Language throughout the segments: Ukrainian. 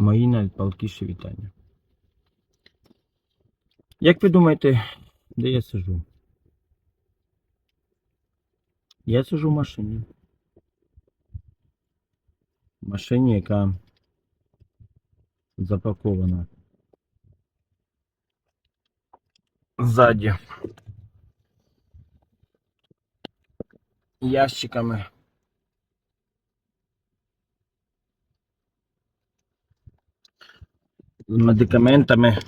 Мої найпалкіші вітання. Як ви думаєте, де я сижу? Я сижу в машині. В машині, яка запакована ззаді ящиками. Медикаментами.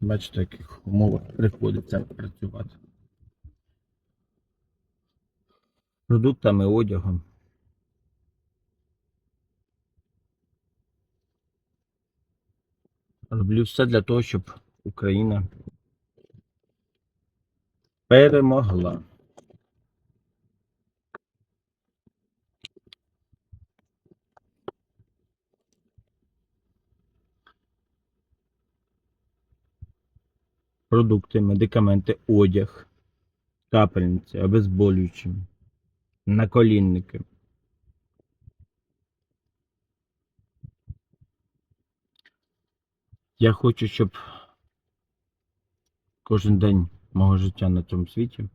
Бачите, в яких умовах приходиться працювати. Продуктами, одягом. Роблю все для того, щоб Україна перемогла. Продукти, медикаменти, одяг, капельниці, обезболюючі, наколінники. Я хочу, щоб кожен день мого життя на цьому світі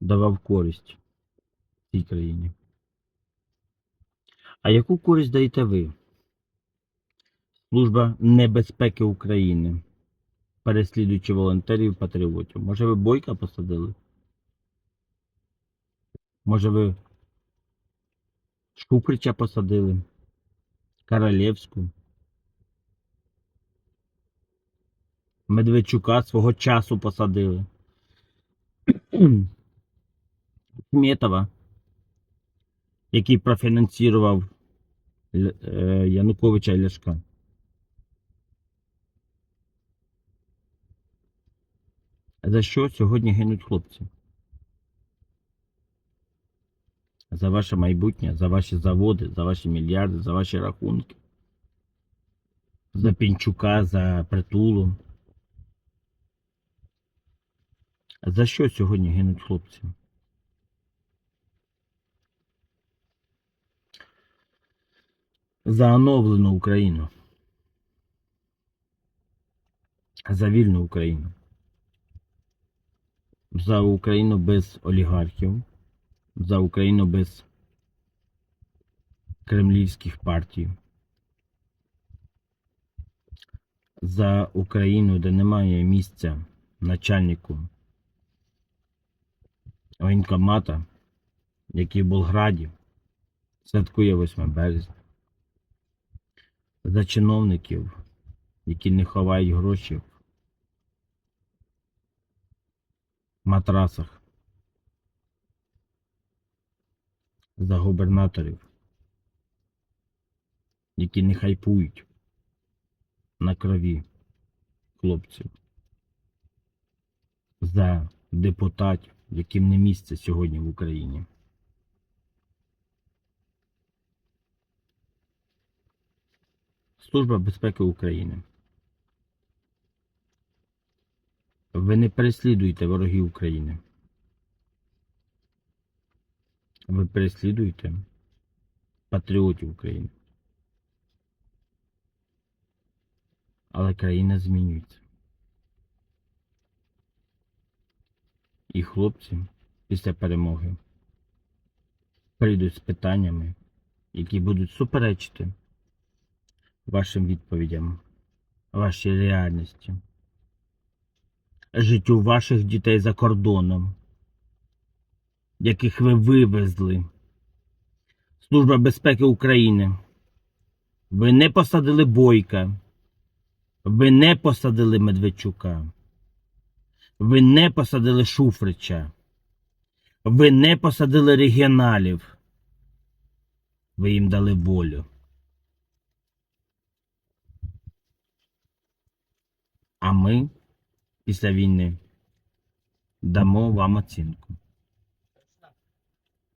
давав користь цій країні. А яку користь даєте ви? Служба небезпеки України, переслідуючи волонтерів патріотів. Може ви бойка посадили? Може ви Шкуприча посадили? Королевську? Медведчука свого часу посадили. Сметова, який профінансував е, Януковича і Ляшка. За що сьогодні гинуть хлопці? За ваше майбутнє, за ваші заводи, за ваші мільярди, за ваші рахунки. За Пінчука, за притулу. За що сьогодні гинуть хлопці? За оновлену Україну. За вільну Україну. За Україну без олігархів. За Україну без кремлівських партій. За Україну, де немає місця начальнику воєнкомата, який в Болграді святкує 8 березня. За чиновників, які не ховають гроші в матрасах. За губернаторів, які не хайпують на крові хлопців. За депутатів, яким не місце сьогодні в Україні. Служба безпеки України. Ви не переслідуєте ворогів України. Ви переслідуєте патріотів України. Але країна змінюється. І хлопці після перемоги прийдуть з питаннями, які будуть суперечити вашим відповідям, вашій реальності, життю ваших дітей за кордоном, яких ви вивезли. Служба безпеки України. Ви не посадили Бойка. Ви не посадили Медведчука. Ви не посадили Шуфрича. Ви не посадили регіоналів. Ви їм дали волю. А ми після війни дамо вам оцінку.